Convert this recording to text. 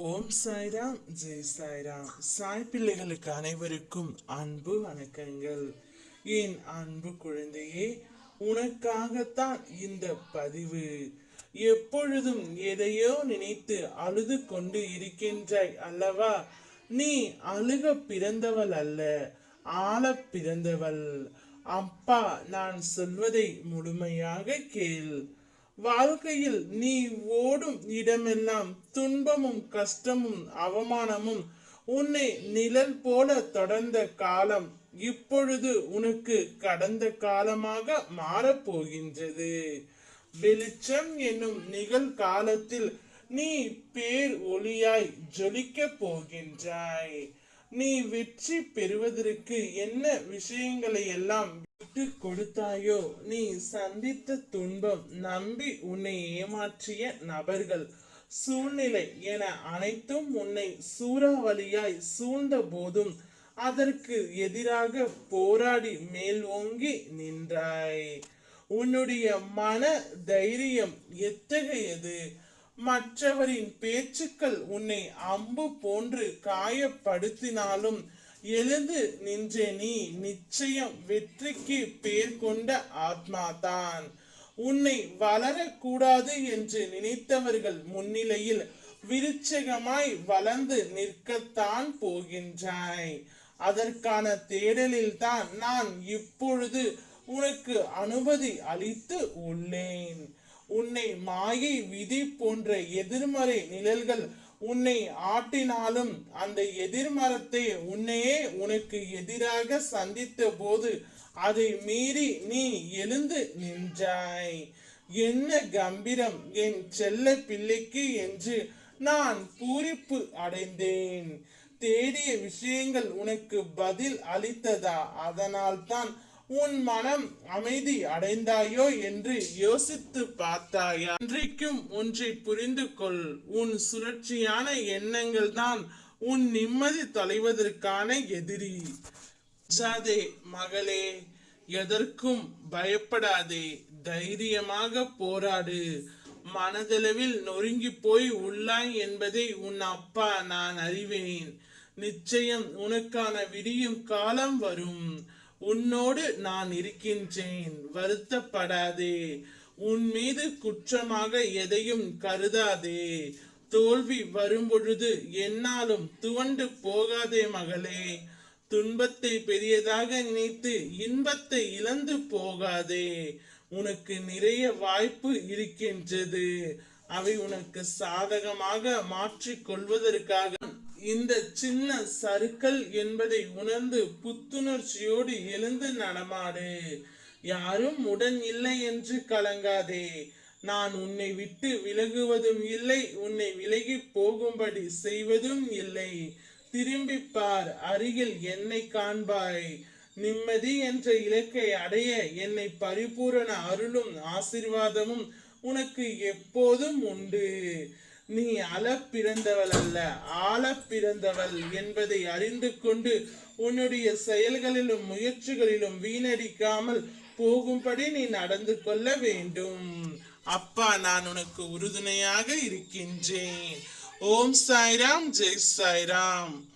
ஓம் சாய்ராம். ஜெய் சாய்ராம். சாய் பிள்ளைகளுக்கு அனைவருக்கும் அன்பு வணக்கங்கள். என் அன்பு குழந்தையே உனக்காகத்தான் இந்த பதிவு. எப்பொழுதும் எதையோ நினைத்து அழுது கொண்டு இருக்கின்றாய் அல்லவா? நீ அழுக பிறந்தவள் அல்ல ஆள பிறந்தவள். அப்பா நான் சொல்வதை முழுமையாக கேள். வாழ்க்கையில் நீ ஓடும் இடமெல்லாம் துன்பமும் கஷ்டமும் அவமானமும் உன்னை நிழல் போல தொடர்ந்த காலம் இப்பொழுது உனக்கு கடந்த காலமாக மாறப்போகின்றது. வெளிச்சம் என்னும் நிகழ்காலத்தில் நீ பேர் ஒளியாய் ஜொலிக்கப் போகின்றாய். நீ வெற்றி பெறுவதற்கு என்ன விஷயங்களை எல்லாம் விட்டு கொடுத்தாயோ? நீ சந்தித்த துன்பம் நம்பி உன்னை ஏமாற்றிய நபர்கள். சூழ்நிலை என அனைத்தும் உன்னை சூறாவளியாய் சூழ்ந்த போதும் அதற்கு எதிராக போராடி மேல் ஓங்கி நின்றாய். உன்னுடைய மன தைரியம் எத்தகையது? மற்றவரின் பேச்சுக்கள் உன்னை அம்பு போன்று காயப்படுத்தினாலும் எழுந்து நின்ற நீ நிச்சயம் வெற்றிக்கு பேர் கொண்ட ஆத்மா தான் உன்னை வளரக்கூடாது என்று நினைத்தவர்கள் முன்னிலையில் விருச்சகமாய் வளர்ந்து நிற்கத்தான் போகின்றாய். அதற்கான தேடலில் தான் நான் இப்பொழுது உனக்கு அனுமதி அளித்து உள்ளேன். உன்னை மாயை விதி போன்ற எதிர்மறை நிழல்கள் உன்னை ஆட்டினாலும் அந்த எதிர்மரத்தை உன்னையே உனக்கு எதிராக சந்தித்த போது அதை மீறி நீ எழுந்து நின்றாய். என்ன கம்பீரம் என் செல்ல பிள்ளைக்கு என்று நான் பூரிப்பு அடைந்தேன். தேடிய விஷயங்கள் உனக்கு பதில் அளித்ததா? அதனால்தான் உன் மனம் அமைதி அடைந்தாயோ என்று யோசித்து பார்த்தாயா? இன்றைக்கும் ஒன்றை புரிந்து கொள். உன் சுழற்சியான எண்ணங்கள் தான் உன் நிம்மதி தொலைவதற்கான எதிரி. ஜாதே மகளே எதற்கும் பயப்படாதே. தைரியமாக போராடு. மனதளவில் நொறுங்கி போய் உள்ளாய் என்பதை உன் அப்பா நான் அறிவேன். நிச்சயம் உனக்கான விடியும் காலம் வரும். உன்னோடு நான் இருக்கின்றேன் வருத்தப்படாதே. உன் மீது குற்றமாக எதையும் கருதாதே. தோல்வி வரும்பொழுது என்னாலும் துவண்டு போகாதே மகளே. துன்பத்தை பெரியதாக நினைத்து இன்பத்தை இழந்து போகாதே. உனக்கு நிறைய வாய்ப்பு இருக்கின்றது. அவை உனக்கு சாதகமாக மாற்றிக் கொள்வதற்காக இந்த சின்ன சருக்கள் என்பதை உணர்ந்து புத்துணர்ச்சியோடு எழுந்து நடமாடு. யாரும் உடன் இல்லை என்று கலங்காதே. நான் உன்னை விட்டு விலகுவதும் இல்லை உன்னை விலகி போகும்படி செய்வதும் இல்லை. திரும்பி பார் அருகில் என்னை காண்பாய். நிம்மதி என்ற இலக்கை அடைய என்னை பரிபூரண அருளும் ஆசிர்வாதமும் உனக்கு எப்போதும் உண்டு. நீ அளப்பிறந்தவள் அல்ல ஆழப்பிறந்தவள் என்பதை அறிந்து கொண்டு உன்னுடைய செயல்களிலும் முயற்சிகளிலும் வீணடிக்காமல் போகும்படி நீ நடந்து கொள்ள வேண்டும். அப்பா நான் உனக்கு உறுதுணையாக இருக்கின்றேன். ஓம் சாய்ராம் ஜெய் சாய்ராம்.